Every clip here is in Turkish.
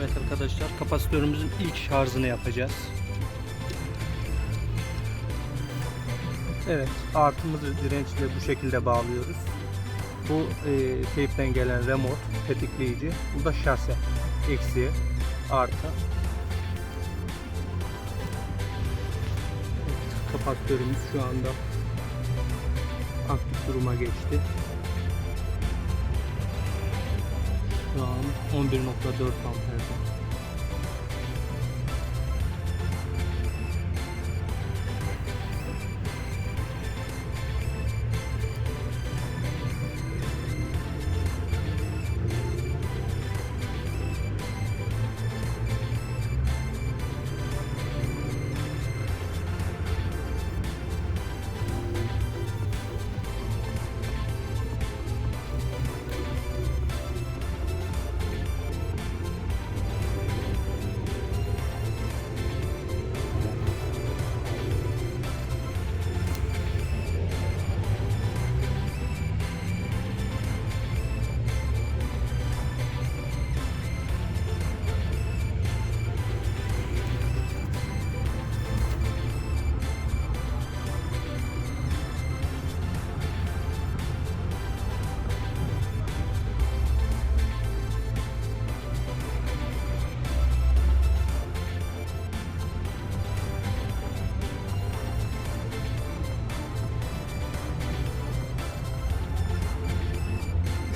Evet arkadaşlar kapasitörümüzün ilk şarjını yapacağız. Evet artımızı dirençle bu şekilde bağlıyoruz. Bu e, teypten gelen remote tetikleyici. Bu da şase eksi artı. Kapasitörümüz şu anda aktif duruma geçti. An 11.4 amperde.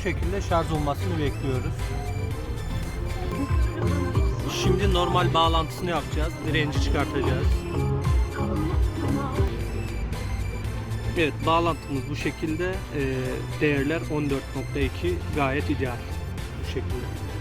Şekilde şarj olmasını bekliyoruz. Şimdi normal bağlantısını yapacağız. Direnci çıkartacağız. Evet bağlantımız bu şekilde. Ee, değerler 14.2 gayet ideal. Bu şekilde.